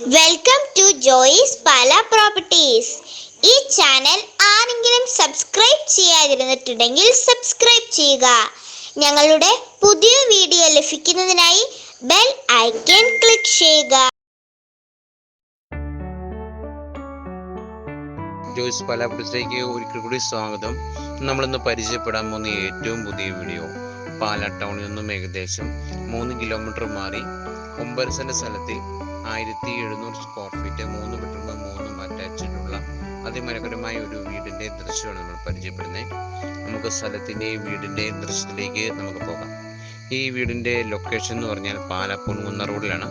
Welcome to Joy's Pala properties ഈ channel ആരെങ്കിലും subscribe ചെയ്യാതിരുന്നിട്ടുണ്ടെങ്കിൽ സബ്സ്ക്രൈബ് ചെയ്യുക. ഞങ്ങളുടെ പുതിയ വീഡിയോ ലഭിക്കുന്നതിനായി ബെൽ ഐക്കൺ ക്ലിക്ക് ചെയ്യുക. ജോയിസ് പാല പ്രോപ്പർട്ടിക്ക് ഒരിക്കൽ കൂടി സ്വാഗതം. നമ്മളിന്ന് പരിചയപ്പെടാൻ പോകുന്ന ഏറ്റവും പുതിയ വീഡിയോ പാല ടൗണിൽ നിന്നും ഏകദേശം മൂന്ന് കിലോമീറ്റർ മാറി ഒമ്പത് സെന്റ് സ്ഥലത്തിൽ ആയിരത്തി എഴുന്നൂറ് സ്ക്വയർ ഫീറ്റ് മൂന്ന് ബെഡ്റൂം മൂന്നും അറ്റാച്ചിട്ടുള്ള അതിമനോഹരമായ ഒരു വീടിന്റെ ദൃശ്യമാണ് നമ്മൾ പരിചയപ്പെടുന്നത്. നമുക്ക് സ്ഥലത്തിന്റെയും വീടിന്റെയും ദൃശ്യത്തിലേക്ക് നമുക്ക് പോകാം. ഈ വീടിന്റെ ലൊക്കേഷൻ എന്ന് പറഞ്ഞാൽ പാലാ പൊൻകുന്ന റോഡിലാണ്.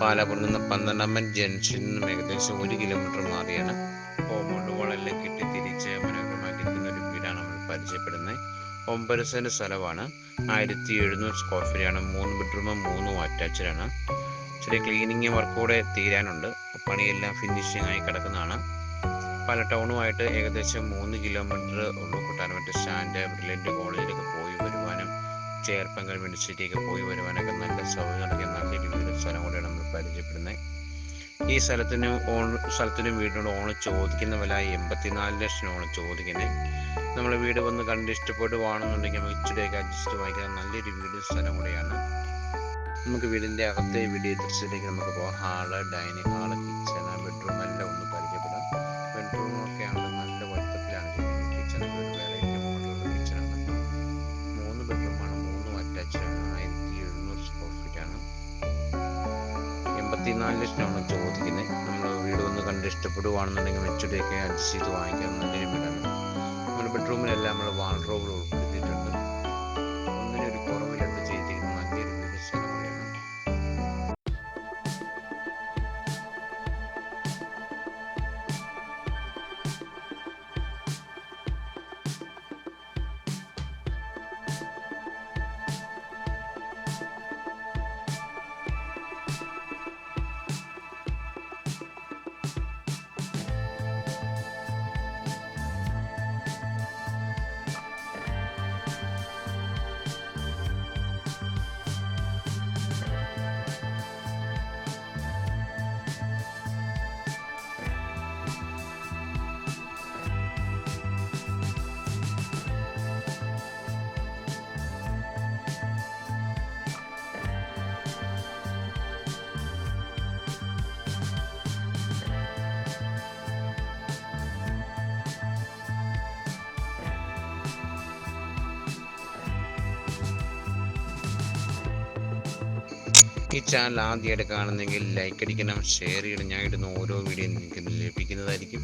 പാലാ പൊൻകുന്ന പന്ത്രണ്ടാം മൈൽ ജംഗ്ഷനിൽ നിന്നും ഏകദേശം ഒരു കിലോമീറ്റർ മാറിയാണ്. കോമ്പൗണ്ടുകളെല്ലാം കെട്ടി തിരിച്ച് മനോഹരമാക്കിയിരിക്കുന്ന ഒരു വീടാണ് നമ്മൾ പരിചയപ്പെടുന്നത്. ഒമ്പത് സെന്റ് സ്ഥലമാണ്. ആയിരത്തി എഴുന്നൂറ് സ്ക്വയർ ആണ്. മൂന്ന് ബെഡ്റൂമും മൂന്നും അറ്റാച്ചഡാണ് ചെറിയ ക്ലീനിങ് വർക്ക് കൂടെ തീരാനുണ്ട്. പണിയെല്ലാം ഫിനിഷിംഗ് ആയി കിടക്കുന്നതാണ്. പല ടൗണുമായിട്ട് ഏകദേശം മൂന്ന് കിലോമീറ്റർ ഉള്ളു. കൊട്ടാരമറ്റ സ്റ്റാൻഡ് ബ്രില്യന്റ് കോളേജിലൊക്കെ പോയി വരുവാനും ചേർപ്പങ്കൽ യൂണിവേഴ്സിറ്റിയൊക്കെ പോയി വരുവാനൊക്കെ നല്ല സൗകര്യം നടക്കിയ നല്ല രീതിയിലൊരു സ്ഥലം കൂടെയാണ് നമ്മൾ പരിചയപ്പെടുന്നത്. ഈ സ്ഥലത്തിന് ഓൺ സ്ഥലത്തിനും വീടിനോട് ഓണ് ചോദിക്കുന്ന വില എൺപത്തിനാല് ലക്ഷം ഓണ് ചോദിക്കുന്നത്. നമ്മൾ വീട് വന്ന് കണ്ട് ഇഷ്ടപ്പെട്ട് വേണമെന്നുണ്ടെങ്കിൽ നമുക്ക് ഇച്ചിരിയൊക്കെ അഡ്ജസ്റ്റ് വാങ്ങിക്കാൻ നല്ലൊരു വീട് സ്ഥലം കൂടെയാണ്. നമുക്ക് വീടിന്റെ അകത്തെ വീഡിയോ ദൃശ്യത്തിലേക്ക് നമുക്ക് പോകാം hall dining hall kitchen bedroom എല്ലാം ഒന്ന് പരിചയപ്പെടാം. ബെഡ്റൂം ഒക്കെ ആണെങ്കിൽ നല്ല വലുപ്പത്തിലാണ് കിച്ചണൊക്കെ ഒരു മൂന്ന് ചോദിക്കുന്നത്. നമ്മൾ വീട് ഒന്ന് കണ്ട് ഇഷ്ടപ്പെടുവാണെന്നുണ്ടെങ്കിൽ മെച്ചൂരിയൊക്കെ അഡ്ജസ്റ്റ് ചെയ്ത് വാങ്ങിക്കാൻ നമ്മുടെ ബെഡ്റൂമിലെല്ലാം ഈ ചാനൽ ആദ്യമായിട്ട് കാണുന്നെങ്കിൽ ലൈക്ക് അടിക്കണം ഷെയർ ചെയ്യണം. ഞാൻ ഇടുന്ന ഓരോ വീഡിയോയും നിങ്ങൾക്ക് ലഭിക്കുന്നതായിരിക്കും.